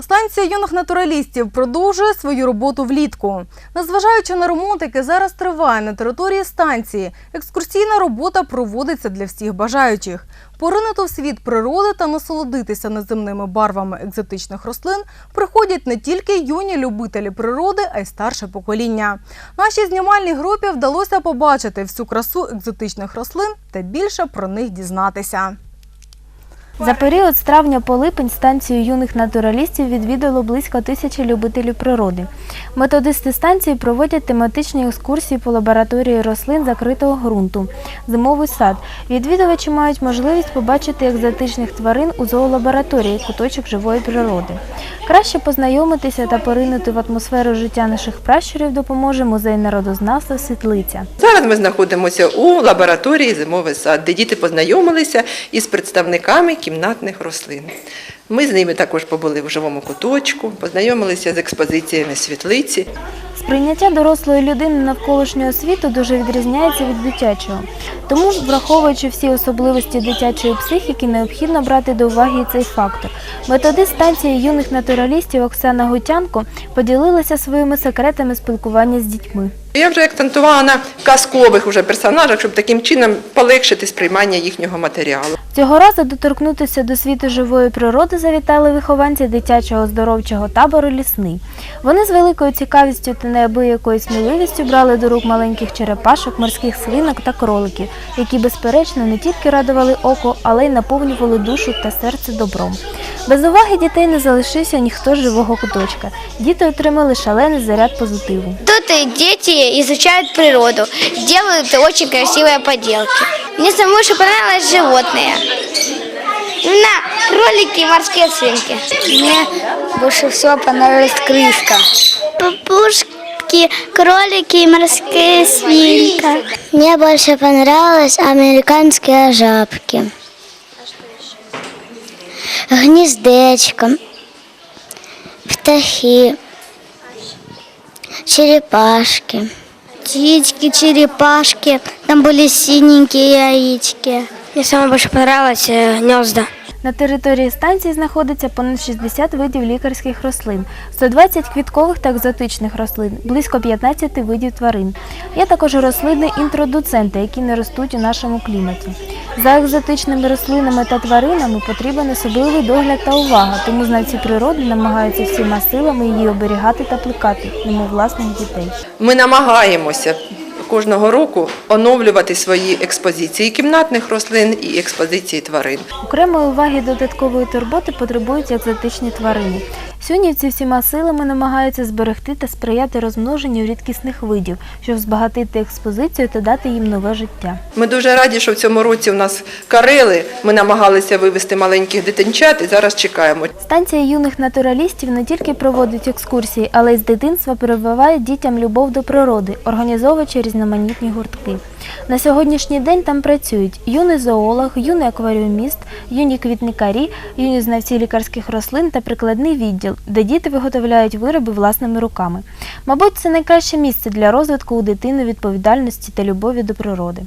Станція юних натуралістів продовжує свою роботу влітку. Незважаючи на ремонт, який зараз триває на території станції, екскурсійна робота проводиться для всіх бажаючих. Поринути в світ природи та насолодитися неземними барвами екзотичних рослин приходять не тільки юні любителі природи, а й старше покоління. Нашій знімальній групі вдалося побачити всю красу екзотичних рослин та більше про них дізнатися. За період з травня по липень станцію юних натуралістів відвідало близько тисячі любителів природи. Методисти станції проводять тематичні екскурсії по лабораторії рослин закритого ґрунту, зимовий сад. Відвідувачі мають можливість побачити екзотичних тварин у зоолабораторії куточок живої природи. Краще познайомитися та поринути в атмосферу життя наших пращурів допоможе музей народознавства Світлиця. Зараз ми знаходимося у лабораторії Зимовий сад, де діти познайомилися із представниками кімнатних рослин. Ми з ними також побули в живому куточку, познайомилися з експозиціями світлиці. Сприйняття дорослої людини навколишнього світу дуже відрізняється від дитячого. Тому, враховуючи всі особливості дитячої психіки, необхідно брати до уваги цей фактор. Методист станції юних натуралістів Оксана Гутянко поділилася своїми секретами спілкування з дітьми. Я вже акцентувала на казкових уже персонажах, щоб таким чином полегшити сприймання їхнього матеріалу. Цього разу доторкнутися до світу живої природи завітали вихованці дитячого оздоровчого табору Лісний. Вони з великою цікавістю та неабиякою сміливістю брали до рук маленьких черепашок, морських свинок та кроликів, які, безперечно, не тільки радували око, але й наповнювали душу та серце добром. Без уваги дітей не залишився ніхто з живого куточка. Діти отримали шалений заряд позитиву. Тут и изучают природу, делают очень красивые поделки. Мне самой больше понравилось животные. Именно кролики и морские свинки. Мне больше всего понравилась крыска. Пупушки, кролики и морская свинка. Мне больше понравились американские жабки. Гнездечко, птахи, черепашки. Птички, черепашки, там были синенькие яички. Мне самое больше понравилось гнезда. На території станції знаходиться понад 60 видів лікарських рослин, 120 квіткових та екзотичних рослин, близько 15 видів тварин. Є також рослини інтродуценти, які не ростуть у нашому кліматі. За екзотичними рослинами та тваринами потрібен особливий догляд та увага, тому знавці природи намагаються всіма силами її оберігати та плекати, немов власних дітей. Ми намагаємося кожного року оновлювати свої експозиції кімнатних рослин і експозиції тварин. Окремої уваги додаткової турботи потребують екзотичні тварини. Сюнівці всіма силами намагаються зберегти та сприяти розмноженню рідкісних видів, щоб збагатити експозицію та дати їм нове життя. Ми дуже раді, що в цьому році у нас карели. Ми намагалися вивезти маленьких дитинчат і зараз чекаємо. Станція юних натуралістів не тільки проводить екскурсії, але й з дитинства прививає дітям любов до природи, організовуючи різноманітні гуртки. На сьогоднішній день там працюють юний зоолог, юний акваріуміст, юні квітникарі, юні знавці лікарських рослин та прикладний відділ, де діти виготовляють вироби власними руками. Мабуть, це найкраще місце для розвитку у дитини відповідальності та любові до природи.